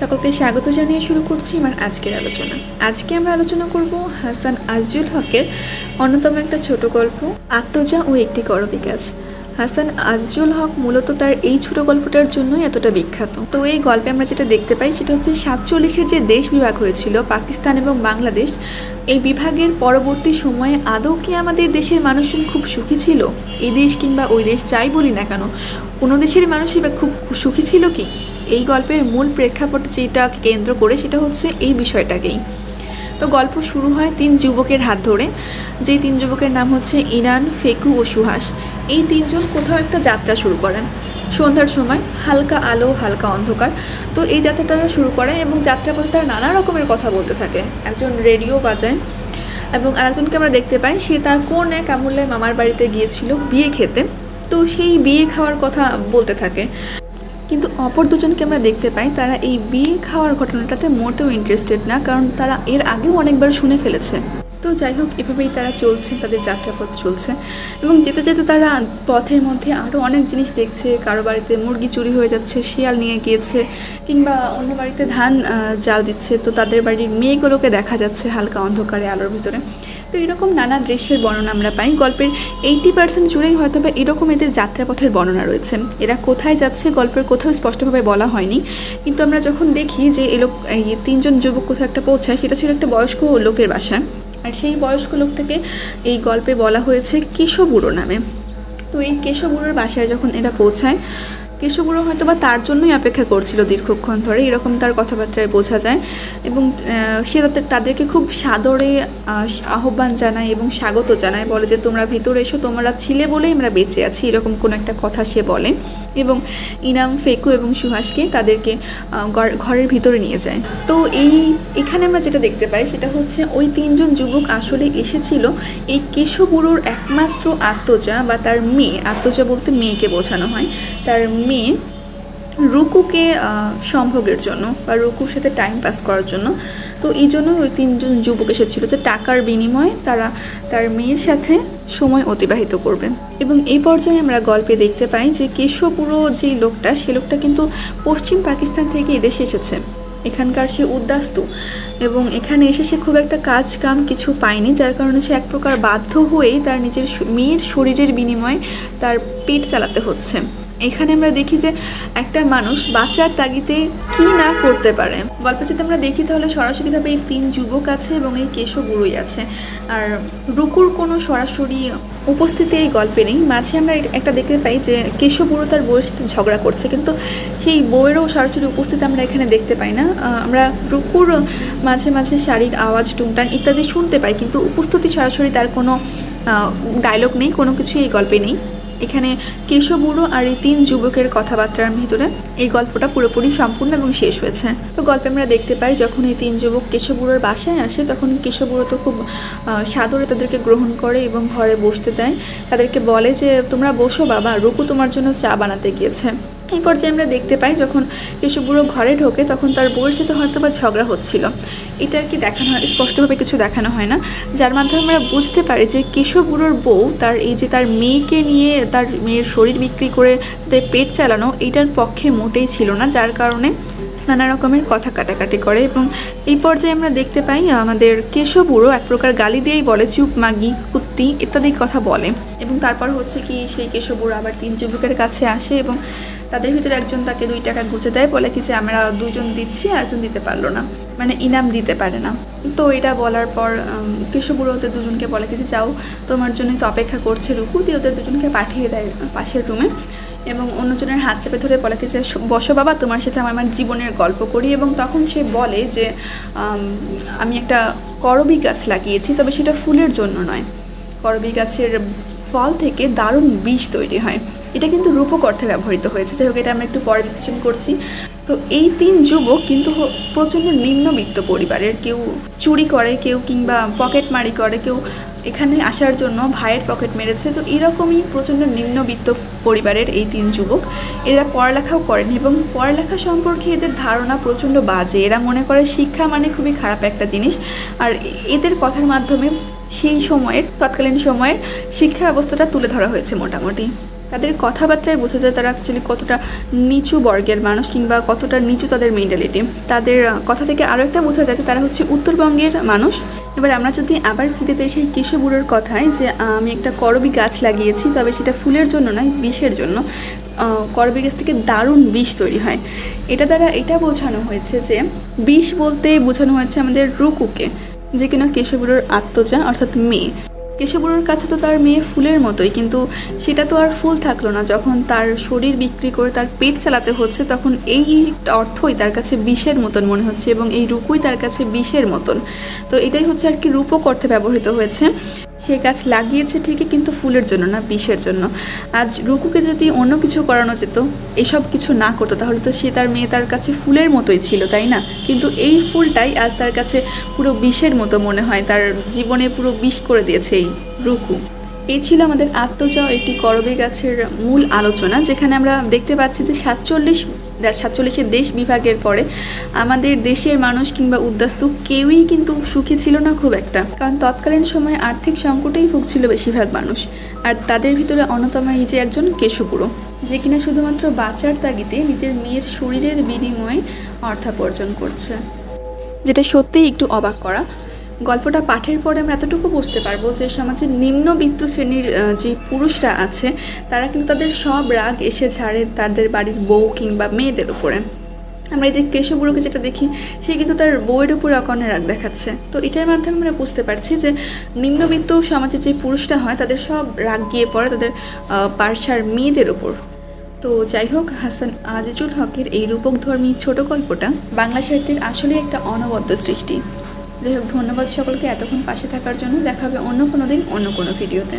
সকলকে স্বাগত জানিয়ে শুরু করছি আমার আজকের আলোচনা। আজকে আমরা আলোচনা করব হাসান আজজুল হকের অন্যতম একটা ছোট গল্প, আত্মজা ও একটি করবি গাছ হাসান আজজুল হক মূলত তার এই ছোট গল্পটার জন্যই এতটা বিখ্যাত। তো এই গল্পে আমরা যেটা দেখতে পাই সেটা হচ্ছে সাতচল্লিশের যে দেশ বিভাগ হয়েছিল, পাকিস্তান এবং বাংলাদেশ, এই বিভাগের পরবর্তী সময়ে আদৌ কি আমাদের দেশের মানুষজন খুব সুখী ছিল? এই দেশ কিংবা ওই দেশ যাই বলি না কেন কোনো দেশেরই মানুষই বা খুব সুখী ছিল কি? এই গল্পের মূল প্রেক্ষাপট যেটা কেন্দ্র করে সেটা হচ্ছে এই বিষয়টাকেই। তো গল্প শুরু হয় তিন যুবকের হাত ধরে, যেই তিন যুবকের নাম হচ্ছে ইনান, ফেকু ও সুহাস। এই তিনজন কোথাও একটা যাত্রা শুরু করেন। সন্ধ্যার সময় হালকা আলো, হালকা অন্ধকার। তো এই যাত্রাটা তারা শুরু করে এবং যাত্রা যাত্রাপথে তারা নানা রকমের কথা বলতে থাকে। একজন রেডিও বাজায় এবং আরেকজনকে আমরা দেখতে পাই, সে তার কোন এক আমুল্লায় মামার বাড়িতে গিয়েছিল বিয়ে খেতে। তো সেই বিয়ে খাওয়ার কথা বলতে থাকে। কিন্তু অপর দুজনকে আমরা দেখতে পাই, তারা এই বিয়ে খাওয়ার ঘটনাটাতে মোটেও ইন্টারেস্টেড না, কারণ তারা এর আগেও অনেকবার শুনে ফেলেছে। তো যাই হোক, এভাবেই তারা চলছে, তাদের যাত্রাপথ চলছে। এবং যেতে যেতে তারা পথের মধ্যে আরও অনেক জিনিস দেখছে। কারও বাড়িতে মুরগি চুরি হয়ে যাচ্ছে, শিয়াল নিয়ে গিয়েছে, কিংবা অন্য বাড়িতে ধান জাল দিচ্ছে। তো তাদের বাড়ির মেয়েগুলোকে দেখা যাচ্ছে হালকা অন্ধকারে আলোর ভিতরে। তো এরকম নানা দৃশ্যের বর্ণনা আমরা পাই। গল্পের এইটি পার্সেন্ট জুড়েই হয়তো বা এরকম এদের যাত্রাপথের বর্ণনা রয়েছে। এরা কোথায় যাচ্ছে গল্পের কোথাও স্পষ্টভাবে বলা হয়নি। কিন্তু আমরা যখন দেখি যে এই লোক তিনজন যুবক কোথাও একটা পৌঁছায়, সেটা ছিল একটা বয়স্ক লোকের বাসা আর সেই বয়স্ক লোকটাকে এই গল্পে বলা হয়েছে কেশবুড়ো নামে। তো এই কেশবুড়োর বাসায় যখন এরা পৌঁছায় কেশবুড়ো হয়তো বা তার জন্যই অপেক্ষা করছিল দীর্ঘক্ষণ ধরে, এরকম তার কথাবার্তায় বোঝা যায় এবং সে তাদের, তাদেরকে খুব সাদরে আহ্বান জানায় এবং স্বাগত জানায়, বলে যে তোমরা ভেতরে এসো, তোমরা ছিলে বলেই আমরা বেঁচে আছি, এরকম কোনো একটা কথা সে বলে। এবং ইনাম, ফেকু এবং সুহাসকে তাদেরকে ঘরের ভিতরে নিয়ে যায়। তো এই, এখানে আমরা যেটা দেখতে পাই সেটা হচ্ছে ওই তিনজন যুবক আসলে এসেছিল এই কেশবুরুর একমাত্র আত্মজা বা তার মেয়ে। আত্মজা বলতে মেয়েকে বোঝানো হয়। তার মেয়ে রুকুকে সম্ভোগের জন্য বা রুকুর সাথে টাইম পাস করার জন্য। তো এই জন্য ওই তিনজন যুবক এসেছিল যে টাকার বিনিময়ে তারা তার মেয়ের সাথে সময় অতিবাহিত করবে। এবং এই পর্যায়ে আমরা গল্পে দেখতে পাই যে কেশবপুরো যেই লোকটা, সে লোকটা কিন্তু পশ্চিম পাকিস্তান থেকে এদেশে এসেছে। এখানকার সে উদ্বাস্তু এবং এখানে এসে সে খুব একটা কাজ কাম কিছু পায়নি, যার কারণে সে এক প্রকার বাধ্য হয়েই তার নিজের মেয়ের শরীরের বিনিময়ে তার পেট চালাতে হচ্ছে। এখানে আমরা দেখি যে একটা মানুষ বাঁচার তাগিদে কি না করতে পারে। গল্প যদি আমরা দেখি তাহলে সরাসরিভাবে এই তিন যুবক আছে এবং এই কেশব বুড়োই আছে। আর রুকুর কোনো সরাসরি উপস্থিতি এই গল্পে নেই। মাঝে আমরা একটা দেখতে পাই যে কেশব বুড়ো তার বউয়ের সাথে ঝগড়া করছে, কিন্তু সেই বউয়েরও সরাসরি উপস্থিতি আমরা এখানে দেখতে পাই না। আমরা রুকুর মাঝে মাঝে শাড়ির আওয়াজ টুংটাং ইত্যাদি শুনতে পাই, কিন্তু উপস্থিতি সরাসরি তার কোনো ডায়লগ নেই, কোনো কিছুই এই গল্পে নেই। এখানে কেশবুড়ো আর এই তিন যুবকের কথাবার্তার ভিতরে এই গল্পটা পুরোপুরি সম্পূর্ণ এবং শেষ হয়েছে। তো গল্পে আমরা দেখতে পাই, যখন এই তিন যুবক কেশবুড়োর বাসায় আসে, তখন কেশবুড়ো তো খুব সাদরে তাদেরকে গ্রহণ করে এবং ঘরে বসতে দেয়। তাদেরকে বলে যে, তোমরা বসো বাবা, রুকু তোমার জন্য চা বানাতে গিয়েছে। এই পর্যায়ে আমরা দেখতে পাই যখন কেশবুড়ো ঘরে ঢোকে তখন তার বউয়ের সাথে হয়তো বা ঝগড়া হচ্ছিল। এটা আর কি দেখানো হয়? স্পষ্টভাবে কিছু দেখানো হয় না। যার মাধ্যমে আমরা বুঝতে পারি যে কেশবুড়োর বউ তার এই যে তার মেয়েকে নিয়ে তার মেয়ের শরীর বিক্রি করে তাদের পেট চালানো এইটার পক্ষে মোটেই ছিল না, যার কারণে নানা রকমের কথা কাটাকাটি করে এবং এই পর্যায়ে আমরা দেখতে পাই আমাদের কেশবুড়ো এক প্রকার গালি দিয়েই বলে, চুপ, মাগি, কুত্তি, ইত্যাদি কথা বলে। এবং তারপর হচ্ছে কি সেই কেশবুড়ো আবার তিন যুবকের কাছে আসে এবং তাদের ভিতরে একজন তাকে দুই টাকা গুছে দেয়, বলে কি যে আমরা দুজন দিচ্ছি, আর একজন দিতে পারল না। মানে ইনাম দিতে পারে না। তো এটা বলার পর কেশবুড়ো ওদের দুজনকে বলে কি যে, যাও, তোমার জন্যই তো অপেক্ষা করছে রুকু। দিয়ে ওদের দুজনকে পাঠিয়ে দেয়, পাশের রুমে এবং অন্যজনের হাত চেপে ধরে বলে যে, বসো বাবা, তোমার সাথে আমার আমার জীবনের গল্প করি। এবং তখন সে বলে যে আমি একটা করবি গাছ লাগিয়েছি, তবে সেটা ফুলের জন্য নয়। করবি গাছের ফল থেকে দারুণ বীজ তৈরি হয়। এটা কিন্তু রূপক অর্থে ব্যবহৃত হয়েছে। যাই হোক, এটা আমরা একটু পরে বিশ্লেষণ করছি। তো এই তিন যুবক কিন্তু প্রচণ্ড নিম্নবিত্ত পরিবারের। কেউ চুরি করে, কেউ কিংবা পকেটমারি করে, কেউ এখানে আসার জন্য ভাইয়ের পকেট মেরেছে। তো এরকমই প্রচণ্ড নিম্নবিত্ত পরিবারের এই তিন যুবক, এরা পড়ালেখাও করেন এবং পড়ালেখা সম্পর্কে এদের ধারণা প্রচণ্ড বাজে। এরা মনে করে শিক্ষা মানে খুবই খারাপ একটা জিনিস। আর এদের কথার মাধ্যমে সেই সময়ের, তৎকালীন সময়ের শিক্ষা ব্যবস্থাটা তুলে ধরা হয়েছে মোটামুটি। তাদের কথাবার্তায় বোঝা যায় তারা অ্যাকচুয়ালি কতটা নিচু বর্গের মানুষ কিংবা কতটা নিচু তাদের মেন্টালিটি তাদের কথা থেকে আরও একটা বোঝা যায় যে তারা হচ্ছে উত্তরবঙ্গের মানুষ। এবার আমরা যদি আবার ফিরে যাই সেই কেশু বুড়োর কথায় যে আমি একটা করবি গাছ লাগিয়েছি, তবে সেটা ফুলের জন্য নয়, বিষের জন্য। করবি গাছ থেকে দারুণ বিষ তৈরি হয়। এটা দ্বারা এটা বোঝানো হয়েছে যে, বিষ বলতে বোঝানো হয়েছে আমাদের রুকুকে, যে কিনা কেশবুড়োর আত্মজা, অর্থাৎ মেয়ে। কেশবুড়োর কাছে তো তার মেয়ে ফুলের মতোই, কিন্তু সেটা তো আর ফুল থাকল না। যখন তার শরীর বিক্রি করে তার পেট চালাতে হচ্ছে, তখন এই অর্থই তার কাছে বিষের মতন মনে হচ্ছে এবং এই রূপই তার কাছে বিষের মতন। তো এটাই হচ্ছে আর কি রূপক অর্থে ব্যবহৃত হয়েছে। সে গাছ লাগিয়েছে ঠিকই, কিন্তু ফুলের জন্য না, বিষের জন্য। আজ রুকুকে যদি অন্য কিছু করানো যেত, এসব কিছু না করতো, তাহলে তো সে তার মেয়ে তার কাছে ফুলের মতোই ছিল, তাই না? কিন্তু এই ফুলটাই আজ তার কাছে পুরো বিষের মতো মনে হয়, তার জীবনে পুরো বিষ করে দিয়েছে এই রুকু। এই ছিল আমাদের আত্মজা একটি করবী গাছের মূল আলোচনা, যেখানে আমরা দেখতে পাচ্ছি যে সাতচল্লিশ সাতচল্লিশের দেশ বিভাগের পরে আমাদের দেশের মানুষ কিংবা উদ্যাস্তু কেউই কিন্তু সুখী ছিল না খুব একটা। কারণ তৎকালীন সময়ে আর্থিক সংকটেই ভুগছিল বেশিরভাগ মানুষ। আর তাদের ভিতরে অন্যতম এই যে একজন কেশুপুরো যে কিনা শুধুমাত্র বাঁচার তাগিদে নিজের মেয়ের শরীরের বিনিময়ে অর্থাপর্জন করছে। যেটা সত্যিই একটু অবাক করা। গল্পটা পাঠের পরে আমরা এতটুকু বুঝতে পারব যে সমাজের নিম্নবিত্ত শ্রেণির যে পুরুষরা আছে তারা কিন্তু তাদের সব রাগ এসে ছাড়ে তাদের বাড়ির বউ কিংবা মেয়েদের উপরে। আমরা এই যে কেশবুড়োকে যেটা দেখি সে কিন্তু তার বউয়ের উপরে অকর্ণে রাগ দেখাচ্ছে। তো এটার মাধ্যমে আমরা বুঝতে পারছি যে নিম্নবিত্ত সমাজের যে পুরুষরা হয় তাদের সব রাগ গিয়ে পড়ে তাদের আহ, পার্শ্বার মেয়েদের উপর। তো যাই হোক হাসান আজিজুল হকের এই রূপকধর্মী ছোট গল্পটা বাংলা সাহিত্যের আসলে একটা অনবদ্য সৃষ্টি। যাই হোক ধন্যবাদ সকলকে। এতক্ষণ পাশে থাকার জন্য দেখাবে অন্য কোনো দিন, অন্য কোনো ভিডিওতে।